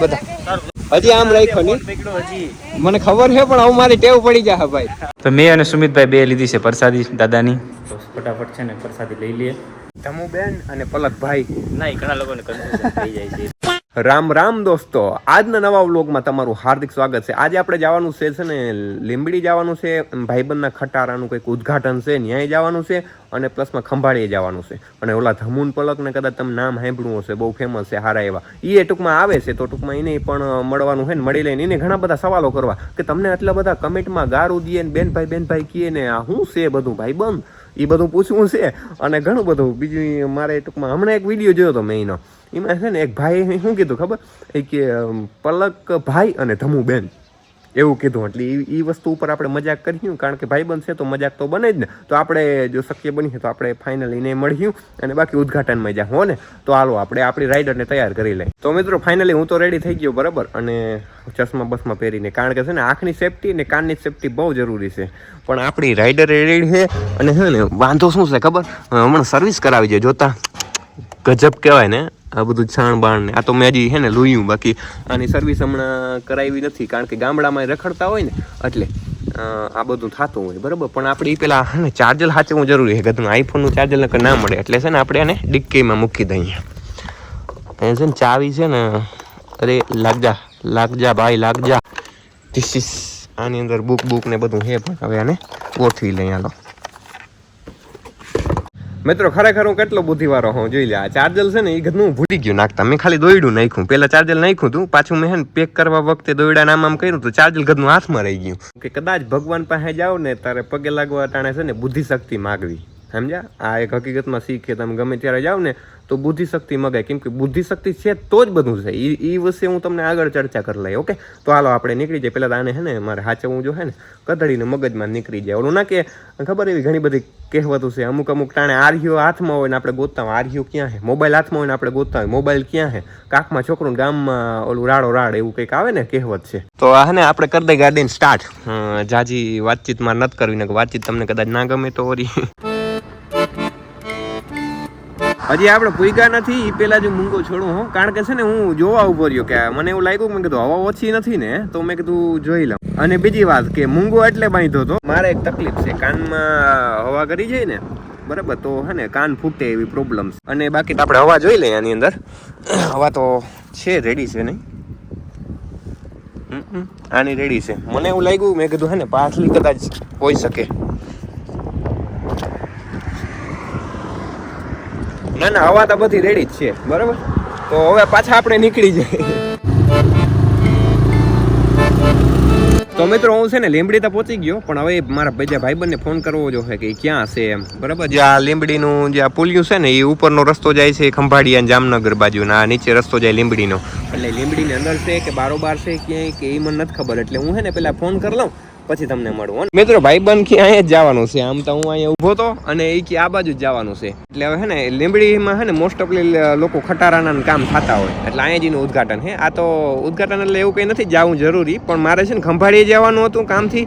બધા. હજી આમ રાખ્યો નહીં. મને ખબર છે પણ હું મારી ટેવ પડી જાય ભાઈ. તો મેં અને સુમિતભાઈ બે લીધી છે પ્રસાદી દાદાની. તો ફટાફટ છે ને પ્રસાદી લઈ લઈએ. ધમુબેન અને પલકભાઈ. ના ઘણા લોકોને કન્ફ્યુઝન થઈ જાય છે. રામ રામ દોસ્તો. આજના નવા વ્લોગમાં તમારું હાર્દિક સ્વાગત છે. આજે આપણે જવાનું છે છે ને, લીંબડી જવાનું છે, ભાઈબંધના ખટારાનું કંઈક ઉદ્ઘાટન છે, ન્યાય જવાનું છે, અને પ્લસમાં ખંભાળીએ જવાનું છે. અને ઓલા ધમુન પલકને કદાચ તમે નામ સાંભળ્યું હશે, બહુ ફેમસ છે, હારા એવા. એ ટૂંકમાં આવે છે, તો ટૂંકમાં એને પણ મળવાનું છે ને, મળી લઈને. એને ઘણા બધા સવાલો કરવા કે તમને આટલા બધા કમેન્ટમાં ગારું દઈએ ને, બેનભાઈ બેનભાઈ કીએ ને, આ શું છે બધું ભાઈ બંધ એ બધું પૂછવું છે. અને ઘણું બધું. બીજું મારે ટૂંકમાં હમણાં એક વીડિયો જોયો હતો મેં એનો એમાં છે ને એક ભાઈ શું કીધું ખબર? એ કે પલક ભાઈ અને ધમુ બેન. એવું કીધું. એટલે એ વસ્તુ ઉપર આપણે મજાક કર્યું કારણ કે ભાઈ બનશે તો મજાક તો બને જ ને. તો આપણે જો શક્ય બનીએ તો આપણે ફાઇનલી એને મળ્યું અને બાકી ઉદઘાટનમાં જા. હો ને? તો હાલો, આપણે આપણી રાઇડરને તૈયાર કરી લઈએ. તો મિત્રો ફાઇનલી હું તો રેડી થઈ ગયો, બરાબર? અને ચશ્મા બસમાં પહેરીને. કારણ કે છે ને, આંખની સેફટી અને કાનની સેફટી બહુ જરૂરી છે. પણ આપણી રાઇડર રેડી છે અને છે ને, વાંધો શું છે ખબર? હમણાં સર્વિસ કરાવી છે જોતા ગજબ કહેવાય ને. આ બધું છાણ બાણ ને આ તો મેં હજી છે ને લોયું બાકી. આની સર્વિસ હમણાં કરાવી નથી, કારણ કે ગામડામાં રખડતા હોય ને, એટલે આ બધું થતું હોય, બરાબર? પણ આપણે એ પેલા હે ને ચાર્જર સાચવવું જરૂરી છે ગધનું આઈફોનનું ચાર્જર નકર ના મળે. એટલે છે ને આપણે એને ડિક્કીમાં મૂકી દઈએ. એ છે ને ચાવી છે ને, અરે, લાગજા લાગજા ભાઈ, લાગજા. ધીસ આની અંદર બુક બુક ને બધું છે પણ હવે આને ગોઠવી લઈએ હાલો. મિત્રો, ખરેખર હું કેટલો બુદ્ધિવાળો હું જોઈ લે, આ ચાર્જર છે ને, એ ઘરનું ભૂલી ગયું નાખતા. મેં ખાલી દોયડું નાખ્યું. પેલા ચાર્જર નાખ્યું હતું, પાછું મેં પેક કરવા વખતે દોયડા નામ આમ કર્યું તો ચાર્જર ઘરનું હાથમાં રહી ગયું. કે કદાચ ભગવાન પાસે જાવ ને, તારે પગે લાગવા ટાણે છે ને બુદ્ધિ શક્તિ માગવી. સમજ્યા? આ એક હકીકતમાં શીખે, તમે ગમે ત્યારે જાવ ને તો બુદ્ધિ શક્તિ મગાય. કેમ કે બુદ્ધિ શક્તિ છે તો જ બધું છે. એ વિશે હું તમને આગળ ચર્ચા કરી લઈ ઓકે? તો હાલો, આપણે નીકળી જાય પહેલાં આને હે ને, મારે હાચવવું જો હે ને કદડીને મગજમાં નીકળી જાય. ઓલું ના કે, ખબર એવી ઘણી બધી કહેવતો છે. અમુક અમુક ટાણે આર્યો હાથમાં હોય ને આપણે ગોતતા હોય. આર્યો ક્યાં હે? મોબાઈલ હાથમાં હોય ને આપણે ગોતતા હોય. મોબાઈલ ક્યાં હે? કાકમાં છોકરું ગામમાં ઓલું રાડો રાડ એવું કંઈક આવે ને, કહેવત છે. તો આ ને, આપણે કરી દઈએ ગાડીને સ્ટાર્ટ જાજી વાતચીતમાં નથી કરવી ને વાતચીત તમને કદાચ ના ગમે તો વળી. હજી આપણે પૂગા નથી એ પહેલાં જ મૂંગો છોડું હું. કારણ કે છે ને, હું જોવા ઊભો રહ્યો કે મને એવું લાગ્યું મેં કીધું, હવા ઓછી નથી ને, તો મેં કીધું, જોઈ લઉં. અને બીજી વાત કે મૂંગો એટલે બાંધ્યો હતો મારે એક તકલીફ છે. કાનમાં હવા કરી જાય ને, બરાબર, તો હે ને, કાન ફૂટે એવી પ્રોબ્લેમ અને બાકી આપણે હવા જોઈ લઈએ આની અંદર. હવા તો છે રેડી છે નહીં? આની રેડી છે. મને એવું લાગ્યું, મેં કીધું, હે ને પાછલી કદાચ હોઈ શકે. ના ના હવા તો બધી રેડી જ છે. બરાબર? તો હવે પાછા આપણે નીકળી જાય તો મિત્રો હું છે ને લીંબડી તો પહોંચી ગયો પણ હવે મારા બીજા ભાઈબંધને ફોન કરવો જો કે ક્યાં છે એમ. બરાબર? જે આ લીંબડીનું જે આ પુલિયું છે ને એ ઉપરનો રસ્તો જાય છે ખંભાળિયા જામનગર બાજુ ના નીચે રસ્તો જાય લીંબડીનો. એટલે લીંબડીની અંદર છે કે બારોબાર છે ક્યાંય કે એ મને નથી ખબર એટલે હું છે ને પેલા ફોન કરી લઉં પછી તમને મળું. મિત્રો, ભાઈબંધ કે અહીંયા જ જવાનું છે. આમ તો હું અહીંયા ઊભો તો અને એ કે આ બાજુ જ જવાનું છે. એટલે હવે હે ને, લીંબડીમાં હે ને મોસ્ટ ઓફલી લોકો ખટારાના કામ થતા હોય. એટલે અહીંયા જઈને ઉદઘાટન હે. આ તો ઉદઘાટન એટલે એવું કંઈ નથી, જવું જરૂરી. પણ મારે છે ને, ખંભાળીએ જવાનું હતું કામથી.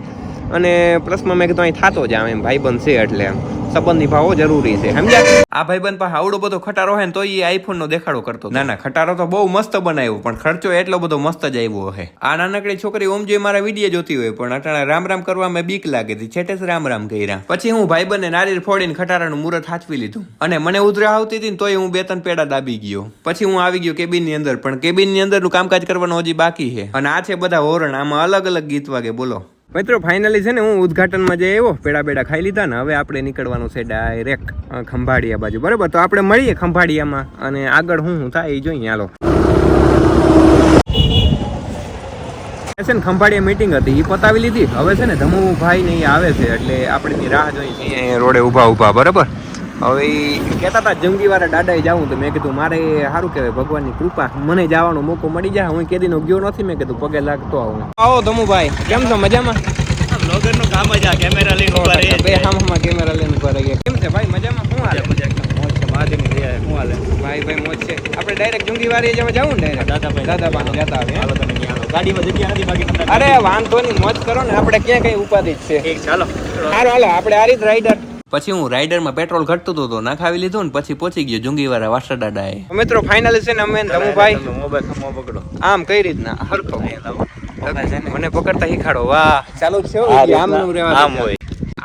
અને પ્લસમાં મેં કીધું અહીં થતો જ આમ એમ ભાઈબંધ છે એટલે એમ. સંબંધ નિભાવવો જરૂરી છે સમજ્યા? આ ભાઈબંધ પાસે આવડો બધો ખટારો હોય ને તો એ આઈફોન નો દેખાડો કરતો ના ના ખટારો તો બહુ મસ્ત બનાવ્યો પણ ખર્ચો એટલો બધો મસ્ત જ આવ્યો હે. આ નાનકડી છોકરી ઓમ જોઈ મારા વીડિયો જોતી હોય પણ અટાણે રામ રામ કરવા મેં બીક લાગે હતી. છેટે જ રામ રામ કર્યા. પછી હું ભાઈબંધને નારિયેળ ફોડીને ખટારાનું મુહૂર્ત હાચવી લીધું. અને મને ઉધરા આવતી હતી ને તોય હું બે ત્રણ પેડા દાબી ગયો. પછી હું આવી ગયો કેબિનની અંદર પણ કેબિનની અંદરનું કામકાજ કરવાનું હજી બાકી છે. અને આ છે બધા હોરણ આમાં અલગ અલગ ગીત વાગે બોલો. મિત્રો ફાઇનલી છે ને હું ઉદઘાટનમાં જે આવ્યો પેડા બેડા ખાઈ લીધા ને, હવે આપણે નીકળવાનું છે ડાયરેક્ટ ખંભાળિયા બાજુ. બરાબર? તો આપણે મળીએ ખંભાળિયામાં અને આગળ હું હું થાય એ જોઈએ હાલો. છે ને ખંભાળિયા મિટિંગ હતી એ પતાવી લીધી. હવે છે ને ધમુભાઈ ને આવે છે, એટલે આપણે રાહ જોઈએ રોડે ઊભા ઊભા બરાબર? હવે કહેતા હતા જંગી વાળા દાદાએ જવું તો મેં કીધું મારે સારું કહેવાય ભગવાનની કૃપા. મને જવાનો મોકો મળી જાય. હું કેદીનો ગયો નથી મેં કીધું પગે લાગતો આવું. આવો ધમુભાઈ કેમ છો? મજામાં? બ્લોગરનું કામ જ આ કેમેરા લઈને ઊભા રહે બે હામમાં કેમેરા લઈને ઊભા રહીએ કેમ છે ભાઈ મજામાં? શું હાલે? મોજ છે મહાદેવની દયા શું હાલે? ભાઈ ભાઈ મોજ છે. આપણે ડાયરેક્ટ જંગી વાળી જવા જાવું ને? દાદાભાઈ. દાદાભાઈ જતા આવે. ગાડીમાં જગ્યા નથી બાકી અરે વાંધો નહીં મોજ કરો ને. આપણે ક્યાં કઈ ઉપાધિ છે. ચાલો. સારું હાલો આપણે આ રીત રાઈડર પછી હું રાઈડરમાં પેટ્રોલ ઘટતું હતું તો નખાવી લીધું ને પછી પહોંચી ગયો જુંગીવાળા વાસા દાદાએ મિત્રો ફાઇનલ છે ને અમે ધમુભાઈ મોબાઈલ પકડો. આમ કઈ રીતના? હરખો. મને પકડતા શીખાડો. વાહ. ચાલુ છે આમનું રહેવા આમ હોય.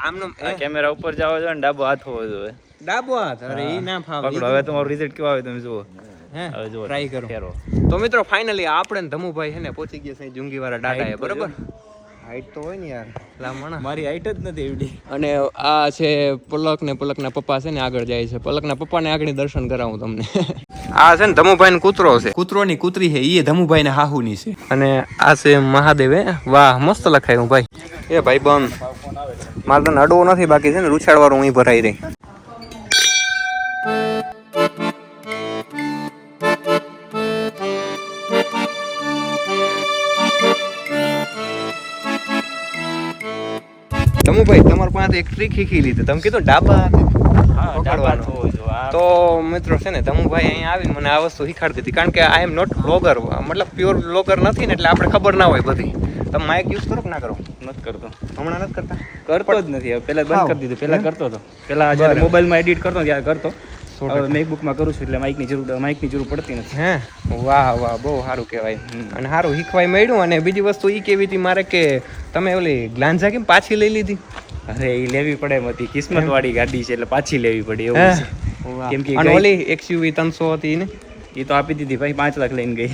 આમનું કેમેરા ઉપર જાવ જો ને ડાબો હાથ હોવો જોઈએ. ડાબો હાથ? અરે ઈ ના ફાવે. પકડો. હવે તમારું રિઝલ્ટ કેવા આવે તમે જુઓ. હે? હવે ટ્રાય કરો. તો મિત્રો ફાઇનલી આપણે ને ધમુભાઈ છે ને પહોંચી ગયા છે જુંગીવાળા ડાટાએ બરોબર? હાઈટ તો હોય ને યાર. લામણા મારી હાઈટ જ નથી એવડી અને આ છે પલક ને પલક ના પપ્પા છે ને આગળ જાય છે. પલકના પપ્પાને આગળ દર્શન કરાવું તમને. આ છે ને ધમુભાઈ કૂતરો છે. કૂતરોની કૂતરી છે એ ધમુભાઈ ને હાહુની છે. અને આ છે મહાદેવ. હે વાહ મસ્ત લખાયું ભાઈ. એ ભાઈ બંધ મારે તને અડવો નથી બાકી છે ને રૂછાડવાળું હું ભરાઈ રહી. ધમુભાઈ તમારા પાસે એક ટ્રીક શીખી લીધી. તમે કીધું ડાબા પકડવાનું. તો મિત્રો છે ને ધમુભાઈ અહીંયા આવીને મને આ વસ્તુ શીખાડી દીધી. કારણ કે આઈ એમ નોટ બ્લોગર મતલબ પ્યોર બ્લોગર નથી ને એટલે આપણે ખબર ના હોય બધી. તમે માઇક યુઝ કરો કે ના કરો? નથી કરતો. હમણાં નથી કરતા? કરતો જ નથી. પેલા બંધ કરી દીધું. પેલા કરતો હતો. જ્યારે મોબાઈલમાં એડિટ કરતો ત્યારે કરતો. હવે મેકબુકમાં કરું છું એટલે માઇકની જરૂર માઇકની જરૂર પડતી નથી. હે? વાહ વાહ બહુ સારું કહેવાય. અને સારું શીખવાય મળ્યું અને બીજી વસ્તુ એ કેવી હતી મારે કે તમે ઓલી ગ્લાન્ઝા કેમ પાછી લઈ લીધી? અરે એ લેવી પડે એમ હતી. કિસ્મત વાળી ગાડી છે એટલે પાછી લેવી પડી એવું છે કેમ કે અને ઓલી એક્સયુવી ત્રણસો હતી ને એ તો આપી દીધી ભાઈ પાંચ લાખ લઈને ગઈ.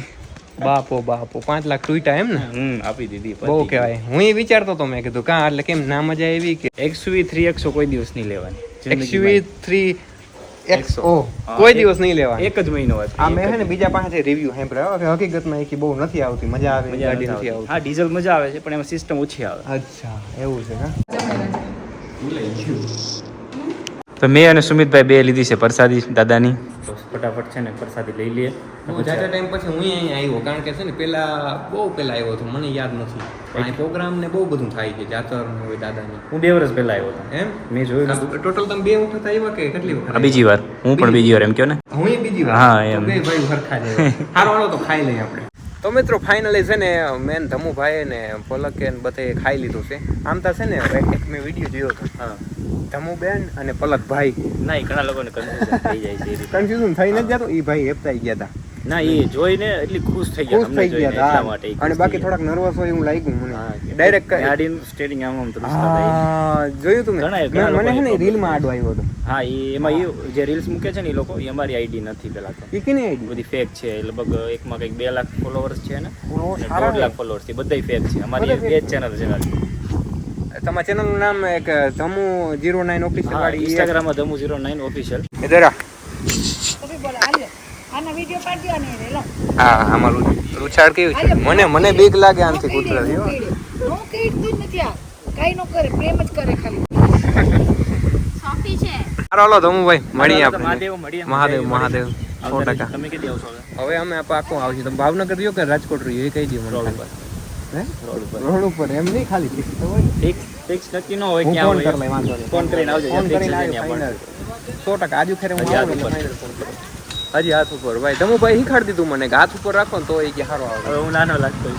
બાપો બાપો પાંચ લાખ ટૂટા એમ ને? હમ આપી દીધી બહુ કહેવાય. હું એ વિચારતો તો મેં કીધું કાં? એટલે કેમ ના મજા આવી કે એક્સયુવી થ્રી એક્સો કોઈ દિવસ નહીં લેવાની. એક્સયુવી થ્રી કોઈ દિવસ નહીં લેવા એક જ મહિનો આ મેં હે ને બીજા પાસેથી રિવ્યુ સાંભળ્યો. કે હકીકતમાં એ કે બહુ નથી આવતી મજા આવે મજા ગાડી નથી આવતી. હા ડીઝલ મજા આવે છે પણ એમાં સિસ્ટમ ઓછી આવે. અચ્છા એવું છે હા તો મેં અને સુમિતભાઈ બે લીધી છે પ્રસાદી દાદાની. ફટાફટ છે ને પ્રસાદી લઈ લઈએ હું જાજા ટાઈમ પછી હું અહીંયા આવ્યો કારણ કે છે ને પેલા બહુ પેલા આવ્યો હતો મને યાદ નથી. પણ પ્રોગ્રામ ને બહુ બધું થાય છે જાતર ને હોય દાદાની. હું બે વર્ષ પહેલા આવ્યો હતો. એમ? મેં જોયું. ટોટલ તમે બે વખત આવ્યા કે કેટલી વખત બીજી વાર. હું પણ બીજી વાર. એમ કહો ને? હું બીજી વાર. હા, તો એમ. ભાઈ હરખા જાય સારો તો ખાઈ લઈએ આપણે. તો મિત્રો ફાઇનલી છે ને મેન ધમુભાઈ ને પલકે ને બધે ખાઈ લીધું છે. આમ તો છે ને એક મેં વીડિયો જોયો હતો. હા. ધમુબેન અને પલકભાઈ. ના ઘણા લોકોને કન્ફ્યુઝન થઈ જાય છે કન્ફ્યુઝન થઈ નથી જતું એ ભાઈ હેપતાઈ ગયા હતા. ના એ જોઈને એટલી ખુશ થઈ ગયા ખુશ થઈ ગયા એટલા માટે અને બાકી થોડાક નર્વસ હોય એવું લાગ્યું મને. ડાયરેક્ટ ગાડીનું સ્ટેરિંગ આમ આમ ધ્રુસકા જોયું તું મને છે ને રીલમાં આડો આવ્યો હતો. હા એ એમાં એ જે રીલ્સ મૂકે છે ને એ લોકો એ અમારી આઈડી નથી પેલા તો. એ કેની આઈડી બધી ફેક છે લગભગ એકમાં કંઈક બે લાખ ફોલોવર્સ છે ને દોઢ લાખ ફોલોવર્સ છે બધાય ફેક છે. અમારી બે ચેનલ છે. તમારા તમારા ચેનલનું નામ એક ધમુ જીરો નાઇન ઓફિસિયલ હા વાળી ઇન્સ્ટાગ્રામમાં ધમુ ઝીરો નાઇન ઓફિશિયલ જરા. તમે બોલો. હાલ્યો આના વીડિયો અને હા આમાં રૂછાડ કેવી છે? મને મને બીક લાગે આમથી કૂતરા હું કીધું નથી આ. કઈ નો કરે પ્રેમ જ કરે ખાલી. સોફી છે. હાલો હાલો ધમુભાઈ મળીએ આપણે. મહાદેવ મહાદેવ સો ટકા. તમે હવે? હવે અમે પાકું આવશે. તમે ભાવનગર રહ્યો કે રાજકોટ રહ્યો? એ કહી દઉં મને રોડ ઉપર. હે? રોડ ઉપર. રોડ ઉપર. એમ નહીં ખાલી. ફિક્સ ફિક્સ નક્કી ન. હોય ક્યાં હોય. ફોન કરીને આવજો ફોન કરીને. સો ટકા. આજુ ખેરે હું આવું ફોન. હજી હાથ ઉપર. ભાઈ તમે ભાઈ શીખાડી દીધું મને હાથ ઉપર રાખો ને તો એ કે સારો આવે. હવે હું નાનો લાગતો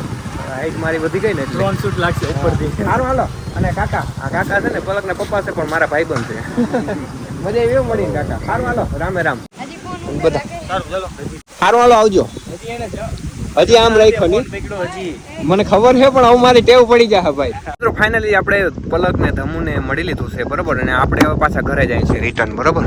હાઈટ મારી વધી ગઈ ને ત્રણ સૂટ લાગશે ઉપરથી. સારું હાલો. અને કાકા આ કાકા છે ને પલક ના પપ્પા છે પણ મારા ભાઈબંધ છે. મજા એવી મળી કાકા. સારું હાલો. રામે રામ. બધા. સારું હાલો આવજો. હજી એને જ- હજી આમ રાખ્યો હજી. મને ખબર છે પણ હવે મારી ટેવ પડી જાય ભાઈ. મિત્રો ફાઇનલી આપણે પલક ને ધમુ ને મળી લીધું છે બરોબર? અને આપણે હવે પાછા ઘરે જાય છે રિટર્ન બરોબર?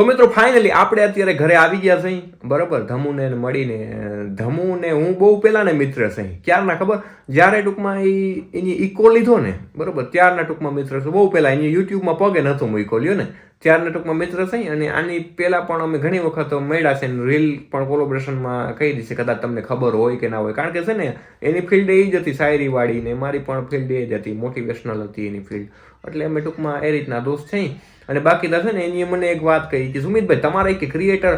તો મિત્રો ફાઇનલી આપણે અત્યારે ઘરે આવી ગયા સહી બરાબર? ધમુને મળીને, ધમુને હું બહુ પહેલાં ને મિત્ર સહી ક્યારના ખબર? જ્યારે ટૂંકમાં એ એની ઇકો લીધો ને, બરાબર? ત્યારના ટૂંકમાં મિત્ર છે. બહુ પહેલાં એની યુટ્યુબમાં પગે નહોતો મૂક્યો, લ્યો ને. ત્યારના ટૂંકમાં મિત્ર સહી અને આની પહેલાં પણ અમે ઘણી વખત મળ્યા છે રીલ પણ કોલોબ્રેશનમાં કહી દીધી કદાચ તમને ખબર હોય કે ના હોય. કારણ કે છે ને, એની ફિલ્ડ એ જ હતી શાયરીવાળી ને, મારી પણ ફિલ્ડ એ જ હતી. મોટિવેશનલ હતી એની ફિલ્ડ એટલે અમે ટૂંકમાં એ રીતના દોસ્ત છે અને બાકી દર્શન એની મને એક વાત કહી કે સુમિતભાઈ, તમારા કે ક્રિએટર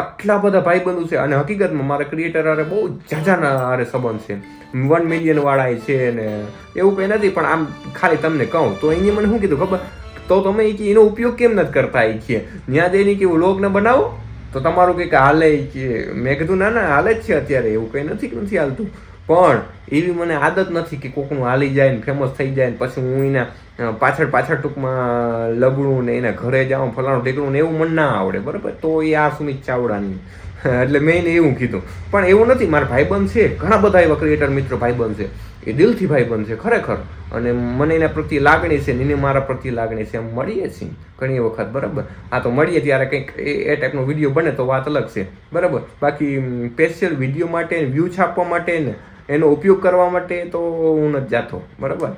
આટલા બધા ભાઈબંધો છે અને હકીકતમાં મારા ક્રિએટર હારે બહુ ઝાઝાના હારે સંબંધ છે. વન મિલિયન વાળા છે ને એવું કંઈ નથી, પણ આમ ખાલી તમને કહું તો એની મને શું કીધું ખબર? તો તમે એ એનો ઉપયોગ કેમ નથી કરતા એ કે? ત્યાં જઈને કે વ્લોગ બનાવો? તો તમારું કંઈક હાલે છે કે? મેં કીધું, ના ના, હાલે જ છે અત્યારે, એવું કંઈ નથી નથી હાલતું. પણ એવી મને આદત નથી કે કોકનું હાલી જાય ને ફેમસ થઈ જાય ને પછી હું એના પાછળ પાછળ ટૂંકમાં લબડું ને એના ઘરે જાઉં, ફલાણું ઢેકણું ને એવું મને ના આવડે, બરાબર? તો એ આ સુમિત ચાવડાની. એટલે મેં એને એવું કીધું. પણ એવું નથી, મારા ભાઈબંધ છે, ઘણા બધા એવા ક્રિએટર મિત્રો ભાઈબંધ છે. એ દિલથી ભાઈબંધ છે, ખરેખર. અને મને એના પ્રત્યે લાગણી છે એને મારા પ્રત્યે લાગણી છે. એમ મળીએ છીએ ઘણી વખત, બરાબર? આ તો મળીએ ત્યારે કંઈક એ ટાઈપનો વીડિયો બને તો વાત અલગ છે. બરાબર? બાકી સ્પેશિયલ વીડિયો માટે વ્યૂ છાપવા માટે ને એનો ઉપયોગ કરવા માટે તો હું નથી જાતો, બરાબર?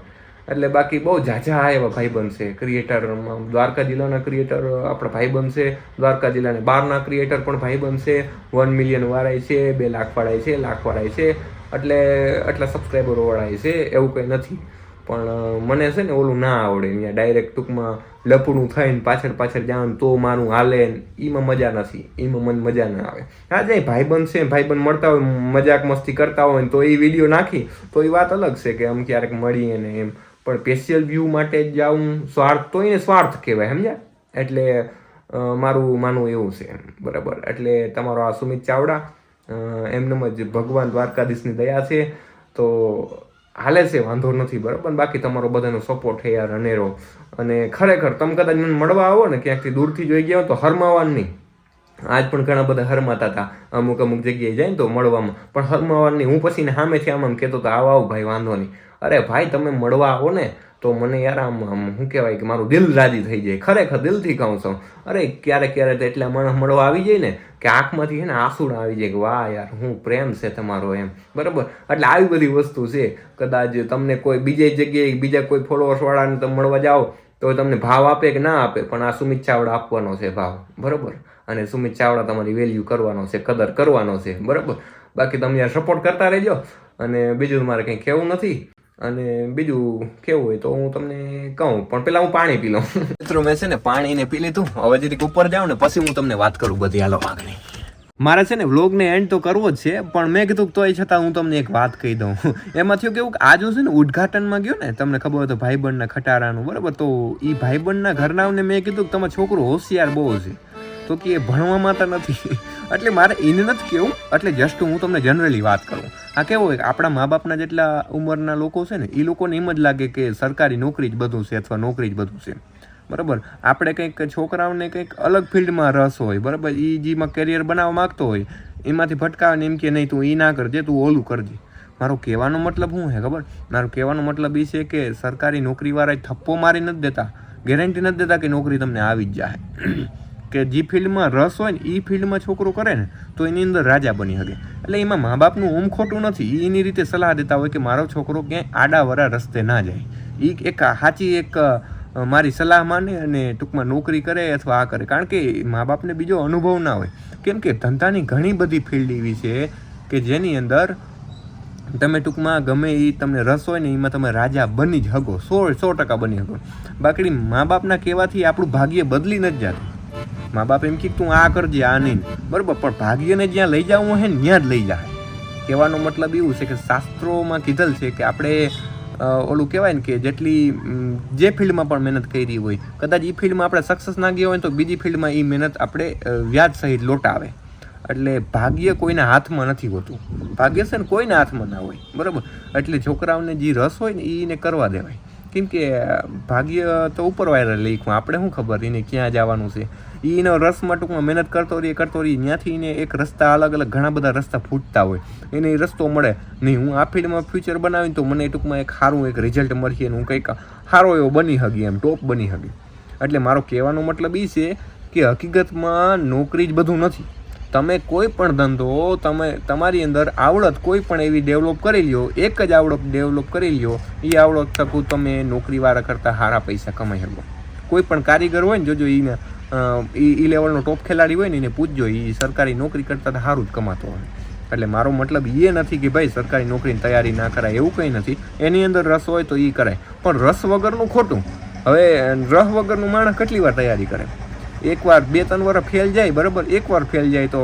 એટલે બાકી બહુ ઝાઝા એવા ભાઈ બનશે ક્રિએટરમાં દ્વારકા જિલ્લાના ક્રિએટર આપણા ભાઈ બનશે દ્વારકા જિલ્લાના બહારના ક્રિએટર પણ ભાઈ બનશે વન મિલિયન વાળાય છે, બે લાખ વાળાય છે લાખ વાળાય છે. એટલે આટલા સબસ્ક્રાઈબરો વાળાય છે, એવું કંઈ નથી. પણ મને છે ને ઓલું ના આવડે. અહીંયા ડાયરેક્ટ ટૂંકમાં લપડું થઈને પાછળ પાછળ જાણ તો મારું હાલે એમાં મજા નથી. એમાં મને મજા ના આવે. હા જાય ભાઈબંધ છે ભાઈબંધ મળતા હોય, મજાક મસ્તી કરતા હોય તો એ વીડિયો નાખી, તો એ વાત અલગ છે કે આમ ક્યારેક મળીએ ને એમ. પણ સ્પેશિયલ વ્યૂ માટે જ જાઉં, સ્વાર્થ તો એને સ્વાર્થ કહેવાય, સમજ્યા? એટલે મારું માનવું એવું છે બરાબર. એટલે તમારો આ સુમિત ચાવડા એમનેમ જ ભગવાન દ્વારકાધીશની દયા છે. તો હાલે છે, વાંધો નથી, બરાબર? બાકી તમારો બધાનો સપોર્ટ છે યાર, અનેરો. અને ખરેખર તમે કદાચ મળવા આવો ને ક્યાંકથી દૂરથી જોઈ ગયા હો તો હરમાવાનું નહીં. આજ પણ ઘણા બધા હરમાતા હતા. અમુક અમુક જગ્યાએ જાય ને તો મળવામાં. પણ હરમાવાની હું પછી સામેથી આમ આમ કહેતો તો, આવો આવો ભાઈ, વાંધો નહીં. અરે ભાઈ, તમે મળવા આવો ને, તો મને યાર આમ આમ શું કહેવાય કે મારું દિલ રાજી થઈ જાય. ખરેખર દિલથી કહું છું. અરે ક્યારેક ક્યારેક તો એટલા માણસ મળવા આવી જાય ને, કે આંખમાંથી છે ને આંસુડા આવી જાય કે વાહ યાર હું પ્રેમ છે તમારો એમ. બરાબર? એટલે આવી બધી વસ્તુ છે. કદાચ તમને કોઈ બીજી જગ્યાએ બીજા કોઈ ફોલોઅર્સવાળાને તમે મળવા જાઓ, તો તમને ભાવ આપે કે ના આપે, પણ આ સુમિત ચાવડા આપવાનો છે ભાવ. બરાબર? અને સુમિત ચાવડા તમારી વેલ્યુ કરવાનો છે, કદર કરવાનો છે. બરાબર? બાકી તમે યાર સપોર્ટ કરતા રહેજો. અને બીજું મારે કંઈ કહેવું નથી. અને બીજું કેવું હોય તો હું તમને કહું પણ પેલા હું પાણી પી લઉં. મિત્રો મેં છે ને પાણી ને પી લીધું. હવે જરીક ઉપર જાઉં ને પછી હું તમને વાત કરું બધી હાલો આગળ મારે છે ને વ્લોગને એન્ડ તો કરવો જ છે પણ મેં કીધું કે તોય છતાં હું તમને એક વાત કહી દઉં. એમાં થયું કેવું કે આજ હું છે ને ઉદઘાટનમાં ગયો ને તમને ખબર હોય તો ભાઈબંધના ખટારાનું બરાબર? તો એ ભાઈબંધના ઘરનાઓને મેં કીધું કે તમારો છોકરો હોશિયાર બહુ છે. તો કે એ ભણવામાં તો નથી. એટલે મારે એને નથી કેવું, એટલે જસ્ટ હું તમને જનરલી વાત કરું. આ કેવું હોય આપણા મા બાપના જેટલા ઉંમરના લોકો છે ને એ લોકોને એમ જ લાગે કે સરકારી નોકરી જ બધું છે અથવા નોકરી જ બધું છે. બરાબર? આપણે કંઈક છોકરાઓને કંઈક અલગ ફિલ્ડમાં રસ હોય, બરાબર? એ જેમાં કેરિયર બનાવવા માગતો હોય, એમાંથી ભટકાવે એમ કે, નહીં, તું એ ના કરજે, તું ઓલું કરજે. મારો કહેવાનો મતલબ શું છે, ખબર? મારો કહેવાનો મતલબ એ છે કે સરકારી નોકરીવાળા થપ્પો મારી નથી દેતા ગેરંટી નથી દેતા કે નોકરી તમને આવી જ જાય. કે જે ફિલ્ડમાં રસ હોય ને એ ફિલ્ડમાં છોકરો કરે ને, તો એની અંદર રાજા બની શકે. એટલે એમાં મા બાપનું ઓમ ખોટું નથી. એની રીતે સલાહ દેતા હોય કે મારો છોકરો ક્યાંય આડાવરા રસ્તે ના જાય. એ એક સાચી એક મારી સલાહ માને અને ટૂંકમાં નોકરી કરે અથવા આ કરે. કારણ કે મા બાપને બીજો અનુભવ ના હોય. કેમ કે ધંધાની ઘણી બધી ફિલ્ડ એવી છે કે જેની અંદર તમે ટૂંકમાં ગમે એ તમને રસ હોય ને એમાં તમે રાજા બની જ હગો સો સો ટકા બની શકો બાકી મા બાપના કહેવાથી આપણું ભાગ્ય બદલી નથી જતું. મા બાપ એમ કે તું આ કરજે, આ નહીં. બરાબર, પણ ભાગ્યને જ્યાં લઈ જવું ને, ત્યાં જ લઈ જાય. કહેવાનો મતલબ એવું છે કે શાસ્ત્રોમાં કીધેલ છે કે આપણે ઓલું કહેવાય ને કે જેટલી જે ફિલ્ડમાં પણ મહેનત કરી હોય, કદાચ એ ફિલ્ડમાં આપણે સક્સેસ ના ગયા હોય તો બીજી ફિલ્ડમાં એ મહેનત આપણે વ્યાજ સહિત લોટાવે. એટલે ભાગ્ય કોઈના હાથમાં નથી હોતું. ભાગ્ય છે ને કોઈના હાથમાં ના હોય. બરાબર? એટલે છોકરાઓને જે રસ હોય ને એને કરવા દેવાય. કેમ કે ભાગ્ય તો ઉપર વાયરલ લખ્યું. આપણે શું ખબર એને ક્યાં જવાનું છે? એનો રસમાં ટૂંકમાં મહેનત કરતો રહી કરતો રહીએ ત્યાંથી એને એક રસ્તા અલગ અલગ ઘણા બધા રસ્તા ફૂટતા હોય. એને એ રસ્તો મળે નહીં. હું આ ફિલ્ડમાં ફ્યુચર બનાવીને તો મને ટૂંકમાં એક સારું એક રિઝલ્ટ મળશે અને હું કંઈક સારો એવો બની શકી એમ ટોપ બની શકી એટલે મારો કહેવાનો મતલબ એ છે કે હકીકતમાં નોકરી જ બધું નથી. તમે કોઈ પણ ધંધો, તમે, તમારી અંદર આવડત કોઈ પણ એવી ડેવલપ કરી લ્યો, એક જ આવડત ડેવલપ કરી લ્યો એ આવડત થકું તમે નોકરીવાળા કરતાં સારા પૈસા કમાઈ શકો. કોઈ પણ કારીગર હોય ને જોજો એને એ લેવલનો ટોપ ખેલાડી હોય ને, એને પૂછજો. એ સરકારી નોકરી કરતાં તો સારું જ કમાતો હોય. એટલે મારો મતલબ એ નથી કે ભાઈ સરકારી નોકરીની તૈયારી ના કરાય, એવું કંઈ નથી. એની અંદર રસ હોય તો એ કરાય. પણ રસ વગરનું ખોટું. હવે, રસ વગરનું માણસ કેટલી વાર તૈયારી કરે? એકવાર બે, ત્રણ વાર ફેલ જાય, બરાબર? એકવાર ફેલ જાય તો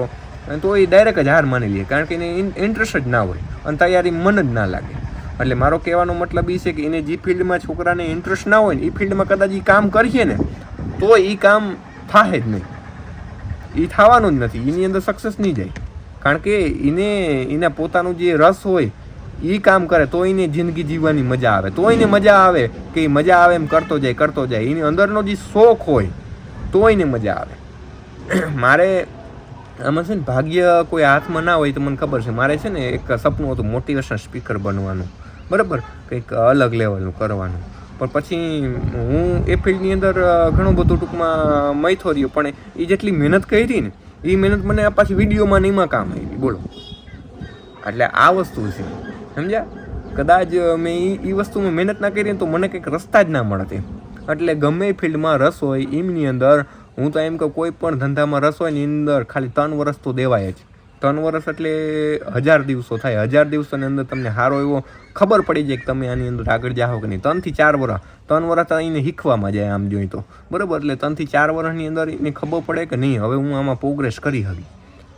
તો એ ડાયરેક્ટ જ હાર માની લે, કારણ કે એને ઇન્ટરેસ્ટ જ ના હોય. અને તૈયારી મન જ ના લાગે. એટલે મારો કહેવાનો મતલબ એ છે કે એને જે ફિલ્ડમાં છોકરાને ઇન્ટરેસ્ટ ના હોય ને એ ફિલ્ડમાં કદાચ એ કામ કરીએ ને, તો એ કામ થાય જ નહીં. એ થવાનું જ નથી. એની અંદર સક્સેસ નહીં જાય. કારણ કે એને એના પોતાનું જે રસ હોય એ કામ કરે, તો એને જિંદગી જીવવાની મજા આવે. તો એને મજા આવે કે એ મજા આવે એમ કરતો જાય કરતો જાય. એની અંદરનો જે શોખ હોય, તો એને મજા આવે. મારે આમાં છે ને ભાગ્ય કોઈ હાથમાં ના હોય તો મને ખબર છે. મારે છે ને એક સપનું હતું મોટિવેશન સ્પીકર બનવાનું. બરાબર? કંઈક અલગ લેવલનું કરવાનું. પણ પછી હું એ ફિલ્ડની અંદર ઘણું બધું ટૂંકમાં મૈથો રહ્યો. પણ એ જેટલી મહેનત કરી ને એ મહેનત મને પાછી વિડીયોમાં ને એમાં કામ આવી બોલો. એટલે આ વસ્તુ છે. સમજ્યા? કદાચ મેં એ વસ્તુમાં મહેનત ના કરી તો મને કંઈક રસ્તા જ ના મળે એટલે ગમે ફિલ્ડમાં રસ હોય, એમની અંદર હું તો એમ કે કોઈ પણ ધંધામાં રસ હોય ને એની અંદર ખાલી ત્રણ વર્ષ તો દેવાય જ. ત્રણ વર્ષ એટલે હજાર દિવસો થાય. હજાર દિવસોની અંદર તમને સારો એવો ખબર પડી જાય કે તમે આની અંદર આગળ જાઓ કે નહીં. ત્રણથી ચાર વર્ષ. ત્રણ વર્ષ એને શીખવામાં જાય આમ જોઈએ તો. બરાબર? એટલે ત્રણથી ચાર વર્ષની અંદર એને ખબર પડે કે નહીં, હવે હું આમાં પ્રોગ્રેસ કરી હતી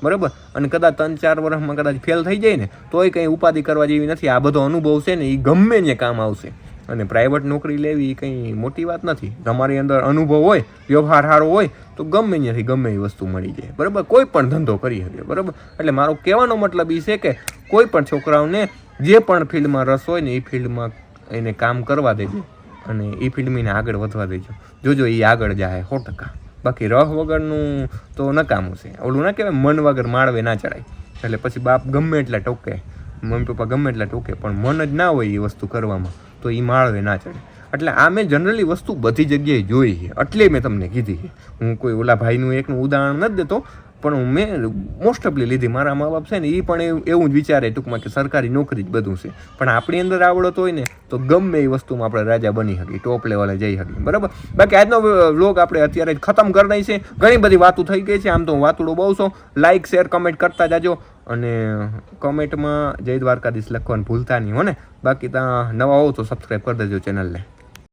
બરાબર? અને કદાચ ત્રણ ચાર વર્ષમાં કદાચ ફેલ થઈ જાય ને, તોય કંઈ ઉપાધિ કરવા જેવી નથી. આ બધો અનુભવ છે ને એ ગમે ને કામ આવશે. અને પ્રાઇવેટ નોકરી લેવી કંઈ મોટી વાત નથી. તમારી અંદર અનુભવ હોય, વ્યવહાર સારો હોય, તો ગમે ત્યાંથી ગમે એ વસ્તુ મળી જાય. બરાબર? કોઈ પણ ધંધો કરી શકે, બરાબર? એટલે મારો કહેવાનો મતલબ એ છે કે કોઈ પણ છોકરાઓને જે પણ ફિલ્ડમાં રસ હોય ને એ ફિલ્ડમાં એને કામ કરવા દેજો અને એ ફિલ્ડમાં આગળ વધવા દેજો. જોજો એ આગળ જાય સો ટકા. બાકી રહ વગરનું તો નકામું છે. ઓલું ના કહેવાય, મન વગર માળવે ના ચડાય. એટલે પછી બાપ ગમે એટલા ટોકે, મમ્મી પપ્પા ગમે એટલા ટોકે, પણ મન જ ના હોય એ વસ્તુ કરવામાં. તો એ માળવે ના ચડે. એટલે આ મેં જનરલી વસ્તુ બધી જગ્યાએ જોઈ છે. એટલે મેં તમને કીધી છે. હું કોઈ ઓલા ભાઈનું એકનું ઉદાહરણ નથી દેતો પણ મેં મોસ્ટ ઓફલી લીધી મારા મા બાપ છે ને એ પણ એવું- જ વિચારે ટૂંકમાં કે સરકારી નોકરી જ બધું છે. પણ આપણી અંદર આવડત હોય ને, તો ગમે એ વસ્તુમાં આપણે રાજા બની શકીએ ટોપ લેવલે જઈ શકીએ, બરાબર? બાકી આજનો વ્લોગ આપણે અત્યારે જ ખતમ કરી છે. ઘણી બધી વાતો થઈ ગઈ છે, આમ તો વાતુડો બહુ છો. લાઇક શેર કમેન્ટ કરતા જાજો. અને કમેન્ટમાં જય દ્વારકાધીશ લખવાનું ભૂલતા નહીં, હો બાકી ત્યાં નવા હો તો સબસ્ક્રાઈબ કરી દેજો ચેનલને